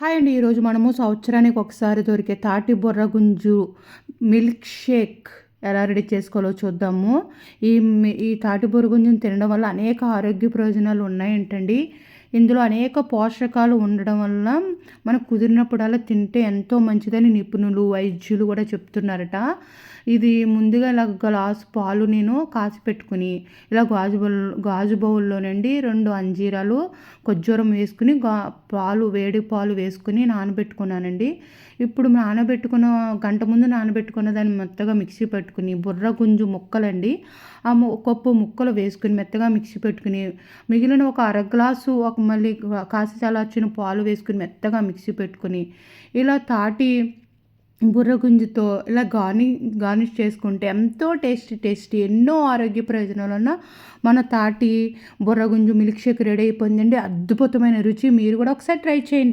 Hi అండి. ఈరోజు మనము సంవత్సరానికి ఒకసారి దొరికే తాటి బొర్ర గుంజు మిల్క్ షేక్ ఎలా రెడీ చేసుకోవాలో చూద్దాము. ఈ ఈ తాటి బొర్ర గుంజుని తినడం వల్ల అనేక ఆరోగ్య ప్రయోజనాలు ఉన్నాయంటండి. ఇందులో అనేక పోషకాలు ఉండడం వల్ల మనకు కుదిరినప్పుడల్లా తింటే ఎంతో మంచిదని నిపుణులు వైద్యులు కూడా చెప్తున్నారట. ఇది ముందుగా ఇలా గ్లాసు పాలు నేను కాసి పెట్టుకుని ఇలా గాజు బౌల్ గాజు బౌల్లోనండి రెండు అంజీరాలు కొజ్జూరం వేసుకుని గా పాలు వేడి పాలు వేసుకుని నానబెట్టుకున్నానండి. ఇప్పుడు నానబెట్టుకున్న గంట ముందు నానబెట్టుకున్న దాన్ని మెత్తగా మిక్సీ పెట్టుకుని బుర్ర గుంజు ముక్కలండి. ఆ కప్పు ముక్కలు వేసుకుని మెత్తగా మిక్సీ పెట్టుకుని మిగిలిన ఒక అర గ్లాసు ఒక మళ్ళీ కాసి చల్లార్చిన పాలు వేసుకుని మెత్తగా మిక్సీ పెట్టుకుని ఇలా తాటి బుర్రగుంజుతో ఇలా గార్ని గార్నిష్ చేసుకుంటే ఎంతో టేస్టీ టేస్టీ ఎన్నో ఆరోగ్య ప్రయోజనాలున్న మన తాటి బుర్రగుంజు మిల్క్ షేక్ రెడీ అయిపోయిందండి. అద్భుతమైన రుచి. మీరు కూడా ఒకసారి ట్రై చేయండి.